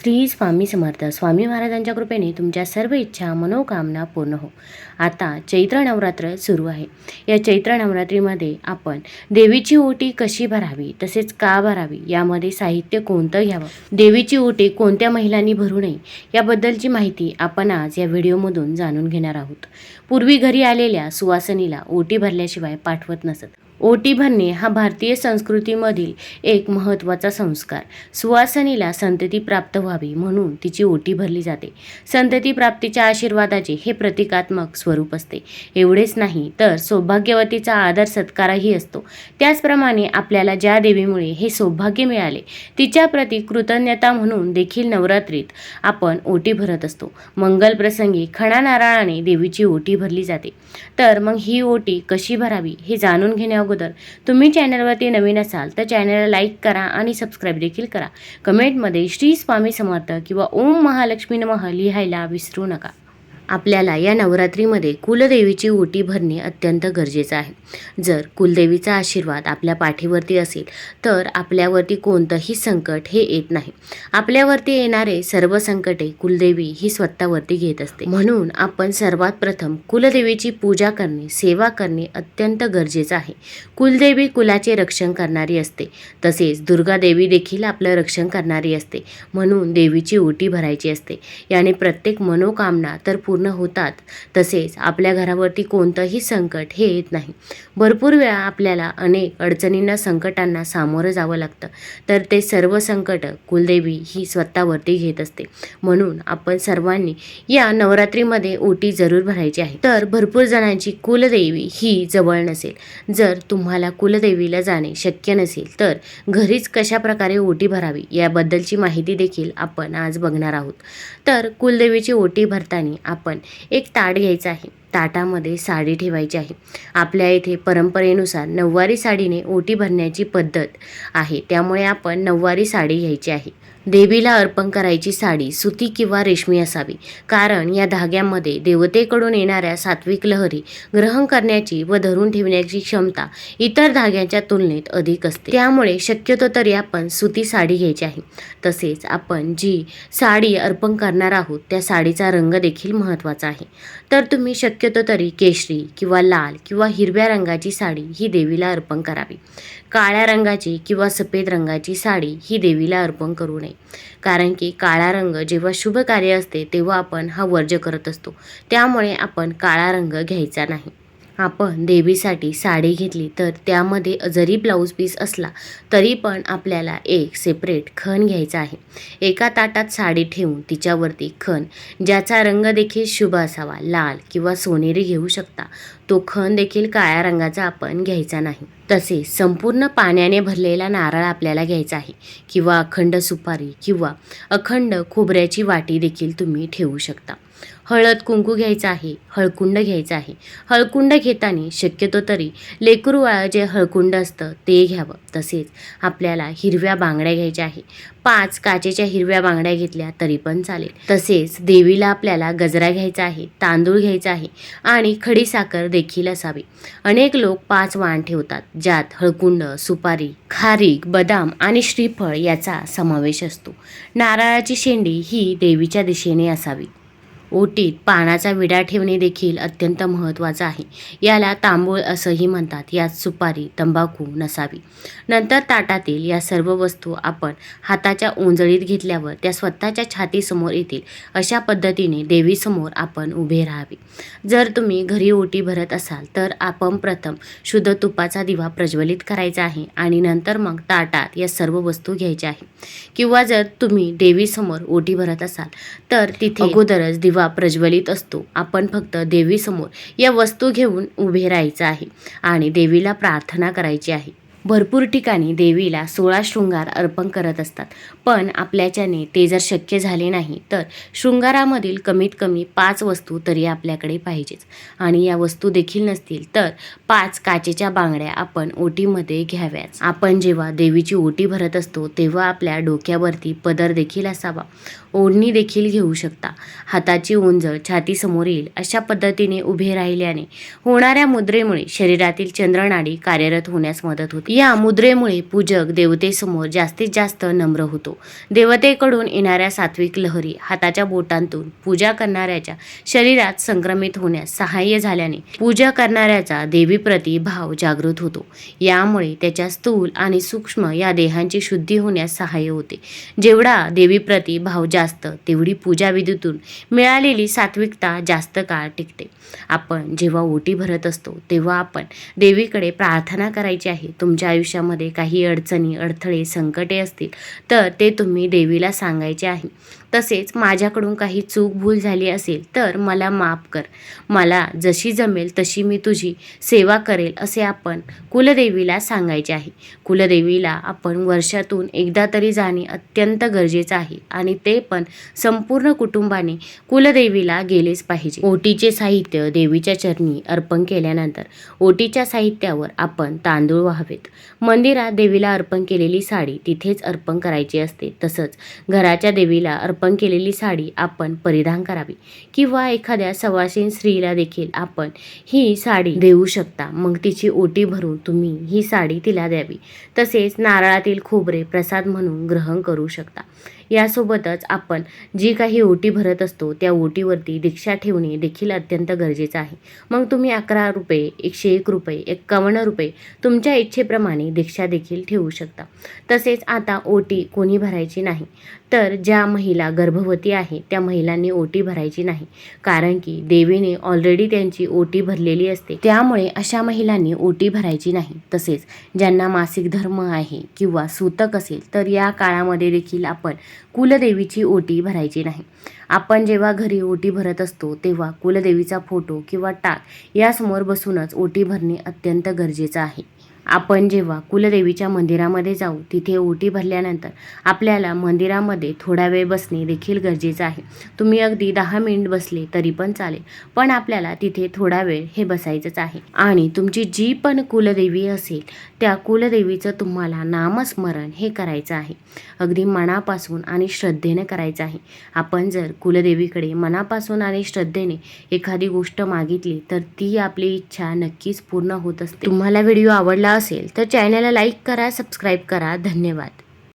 श्री स्वामी समर्थ. स्वामी महाराजांच्या कृपेने तुमच्या सर्व इच्छा मनोकामना पूर्ण हो. आता चैत्र नवरात्र सुरू आहे. या चैत्र नवरात्रीमध्ये आपण देवीची ओटी कशी भरावी तसेच का भरावी यामध्ये साहित्य कोणतं घ्यावं देवीची ओटी कोणत्या महिलांनी भरू नये याबद्दलची माहिती आपण आज या व्हिडिओमधून जाणून घेणार आहोत. पूर्वी घरी आलेल्या सुवासनीला ओटी भरल्याशिवाय पाठवत नसत. ओटी भरणे हा भारतीय संस्कृतीमधील एक महत्त्वाचा संस्कार. सुवासनीला संतती प्राप्त व्हावी म्हणून तिची ओटी भरली जाते. संतती प्राप्तीच्या आशीर्वादाचे हे प्रतिकात्मक स्वरूप असते. एवढेच नाही तर सौभाग्यवतीचा आदर सत्कारही असतो. त्याचप्रमाणे आपल्याला ज्या देवीमुळे हे सौभाग्य मिळाले तिच्याप्रती कृतज्ञता म्हणून देखील नवरात्रीत आपण ओटी भरत असतो. मंगल प्रसंगी खणा नारळाने देवीची ओटी भरली जाते. तर मग ही ओटी कशी भरावी हे जाणून घेण्या अगोदर. तुम्ही चॅनलवरती नवीन असाल तर चॅनलला लाईक करा आणि सबस्क्राईब देखील करा. कमेंटमध्ये श्री स्वामी समर्थ किंवा ओम महालक्ष्मी नमः लिहायला विसरू नका. आपल्याला या नवरात्रीमध्ये कुलदेवीची ओटी भरणे अत्यंत गरजेचं आहे. जर कुलदेवीचा आशीर्वाद आपल्या पाठीवरती असेल तर आपल्यावरती कोणतंही संकट हे येत नाही. आपल्यावरती येणारे सर्व संकटे कुलदेवी ही स्वतःवरती घेत असते. म्हणून आपण सर्वात प्रथम कुलदेवीची पूजा करणे सेवा करणे अत्यंत गरजेचं आहे. कुलदेवी कुलाचे रक्षण करणारी असते. तसेच दुर्गा देवी देखील आपलं रक्षण करणारी असते. म्हणून देवीची ओटी भरायची असते. याने प्रत्येक मनोकामना तर पूर्ण पूर्ण होतात. तसेच आपल्या घरावरती कोणतंही संकट हे येत नाही. भरपूर वेळा आपल्याला अनेक अडचणींना संकटांना सामोरं जावं लागतं. तर ते सर्व संकट कुलदेवी ही स्वतःवरती घेत असते. म्हणून आपण सर्वांनी या नवरात्रीमध्ये ओटी जरूर भरायची आहे. तर भरपूर जणांची कुलदेवी ही जवळ नसेल. जर तुम्हाला कुलदेवीला जाणे शक्य नसेल तर घरीच कशा प्रकारे ओटी भरावी याबद्दलची माहिती देखील आपण आज बघणार आहोत. तर कुलदेवीची ओटी भरताना आपण एक ताट घ्यायचं आहे. ताटामध्ये साडी ठेवायची आहे. आपल्या इथे परंपरेनुसार नऊवारी साडीने ओटी भरण्याची पद्धत आहे. त्यामुळे आपण नऊवारी साडी घ्यायची आहे. देवीला अर्पण करायची साडी सुती किंवा रेशमी असावी. कारण या धाग्यामध्ये देवतेकडून येणाऱ्या सात्विक लहरी ग्रहण करण्याची व धरून ठेवण्याची क्षमता इतर धाग्यांच्या तुलनेत अधिक असते. त्यामुळे शक्यतो तरी आपण सुती साडी घ्यायची आहे. तसेच आपण जी साडी अर्पण करणार आहोत त्या साडीचा रंग देखील महत्त्वाचा आहे. तर तुम्ही शक्यतो तरी केशरी किंवा लाल किंवा हिरव्या रंगाची साडी ही देवीला अर्पण करावी. काळ्या रंगाची किंवा सफेद रंगाची साडी ही देवीला अर्पण करू नये. कारण की काळा रंग जेव्हा शुभ कार्य असते तेव्हा आपण हा वर्ज करत असतो. त्यामुळे आपण काळा रंग घ्यायचा नाही. आपण देवीसाठी साडी घेतली तर त्यामध्ये जरी ब्लाऊज पीस असला तरी पण आपल्याला एक सेपरेट खण घ्यायचा आहे. एका ताटात साडी ठेवून तिच्यावरती खण ज्याचा रंग देखील शुभ असावा लाल किंवा सोनेरी घेऊ शकता. तो खण देखील काळ्या रंगाचा आपण घ्यायचा नाही. तसेच संपूर्ण पाण्याने भरलेला नारळ आपल्याला घ्यायचा आहे किंवा अखंड सुपारी किंवा अखंड खोबऱ्याची वाटी देखील तुम्ही ठेवू शकता. हळद कुंकू घ्यायचा आहे हळकुंड घ्यायचा आहे. हळकुंड घेताना शक्यतो तरी लेकरूवाळं जे हळकुंड असतं ते घ्यावं. तसेच आपल्याला हिरव्या बांगड्या घ्यायच्या आहे पाच काचेच्या हिरव्या बांगड्या घेतल्या तरी पण चालेल. तसेच देवीला आपल्याला गजरा घ्यायचा आहे तांदूळ घ्यायचा आहे आणि खडीसाखर देखील असावी. अनेक लोक पाच वाण ठेवतात ज्यात हळकुंड सुपारी खारीक बदाम आणि श्रीफळ याचा समावेश असतो. नारळाची शेंडी ही देवीच्या दिशेने असावी. ओटीत पानाचा विडा ठेवणे देखील अत्यंत महत्त्वाचं आहे. याला तांबूळ असंही म्हणतात. यात सुपारी तंबाखू नसावी. नंतर ताटातील या सर्व वस्तू आपण हाताच्या ओंजळीत घेतल्यावर त्या स्वतःच्या छातीसमोर येतील. अशा पद्धतीने देवीसमोर आपण उभे राहावे. जर तुम्ही घरी ओटी भरत असाल तर आपण प्रथम शुद्ध तुपाचा दिवा प्रज्वलित करायचा आहे आणि नंतर मग ताटात या सर्व वस्तू घ्यायच्या आहे. किंवा जर तुम्ही देवीसमोर ओटी भरत असाल तर तिथे अगोदरच दिवा दिवा प्रज्वलित असतो. आपण फक्त देवीसमोर या वस्तू घेऊन उभे राहायचं आहे आणि देवीला प्रार्थना करायची आहे. भरपूर ठिकाणी देवीला सोळा शृंगार अर्पण करत असतात. पण आपल्याच्याने ते जर शक्य झाले नाही तर शृंगारामधील कमीत कमी पाच वस्तू तरी आपल्याकडे पाहिजेच. आणि या वस्तू देखील नसतील तर पाच काचेच्या बांगड्या आपण ओटीमध्ये घ्याव्याच. आपण जेव्हा देवीची ओटी भरत असतो तेव्हा आपल्या डोक्यावरती पदर देखील असावा. ओढणी देखील घेऊ शकता. हाताची ओंजळ छातीसमोर येईल अशा पद्धतीने उभे राहिल्याने होणाऱ्या मुद्रेमुळे शरीरातील चंद्रनाडी कार्यरत होण्यास मदत होते. या मुद्रेमुळे पूजक देवतेसमोर जास्तीत जास्त नम्र होतो. देवतेकडून येणाऱ्या सात्विक लहरी हाताच्या बोटांतून पूजा करणाऱ्याच्या शरीरात संक्रमित होण्यास सहाय्य झाल्याने पूजा करणाऱ्याचा देवीप्रती भाव जागृत होतो. यामुळे त्याच्या स्थूल आणि सूक्ष्म या देहांची शुद्धी होण्यास सहाय्य होते. जेवढा देवीप्रती भाव जास्त तेवढी पूजाविधीतून मिळालेली सात्विकता जास्त काळ टिकते. आपण जेव्हा ओटी भरत असतो तेव्हा आपण देवीकडे प्रार्थना करायची आहे. तुमच्या तुमच्या आयुष्यामध्ये काही अडचणी अडथळे संकटे असतील तर ते तुम्ही देवीला सांगायचे आहे. तसेच माझ्याकडून काही चूक भूल झाली असेल तर मला माफ कर. मला जशी जमेल तशी मी तुझी सेवा करेल असे आपण कुलदेवीला सांगायचे आहे. कुलदेवीला आपण वर्षातून एकदा तरी जाणे अत्यंत गरजेचं आहे आणि ते पण संपूर्ण कुटुंबाने कुलदेवीला गेलेच पाहिजे. ओटीचे साहित्य देवीच्या चरणी अर्पण केल्यानंतर ओटीच्या साहित्यावर आपण तांदूळ व्हावेत. मंदिरात देवीला अर्पण केलेली साडी तिथेच अर्पण करायची असते. तसंच घराच्या देवीला अर्पण केलेली साडी आपण परिधान करावी. किंवा एखाद्या सवासीन स्त्रीला देखील आपण ही साडी देऊ शकता. मग तिची ओटी भरून तुम्ही ही साडी तिला द्यावी. तसेच नारळातील खोबरे प्रसाद म्हणून ग्रहण करू शकता. यासोबतच आपण जी काही ओटी भरत असतो त्या ओटीवरती दीक्षा ठेवणे देखील अत्यंत गरजेचं आहे. मग तुम्ही अकरा रुपये एकशे एक रुपये एक्कावन्न रुपये तुमच्या इच्छेप्रमाणे दीक्षा देखील ठेवू शकता. तसेच आता ओटी कोणी भरायची नाही तर ज्या महिला गर्भवती आहे त्या महिलांनी ओटी भरायची नाही. कारण की देवीने ऑलरेडी त्यांची ओटी भरलेली असते. त्यामुळे अशा महिलांनी ओटी भरायची नाही. तसेच ज्यांना मासिक धर्म आहे किंवा सूतक असेल तर या काळामध्ये देखील आपण कुलदेवीची ओटी भरायची नाही. आपण जेव्हा घरी ओटी भरत असतो तेव्हा कुलदेवीचा फोटो किंवा टाक यासमोर बसूनच ओटी भरणे अत्यंत गरजेचं आहे. आपण जेव्हा कुलदेवीच्या मंदिरामध्ये जाऊ तिथे ओटी भरल्यानंतर आपल्याला मंदिरामध्ये थोडा वेळ बसणे देखील गरजेचं आहे. तुम्ही अगदी दहा मिनिट बसले तरी पण चालेल पण आपल्याला तिथे थोडा वेळ हे बसायचंच आहे. आणि तुमची जी पण कुलदेवी असेल त्या कुलदेवीचं तुम्हाला नामस्मरण हे करायचं आहे. अगदी मनापासून आणि श्रद्धेने करायचं आहे. आपण जर कुलदेवीकडे मनापासून आणि श्रद्धेने एखादी गोष्ट मागितली तर ती आपली इच्छा नक्कीच पूर्ण होत असते. तुम्हाला व्हिडिओ आवडला असेल तर चॅनलला लाईक करा सबस्क्राईब करा. धन्यवाद.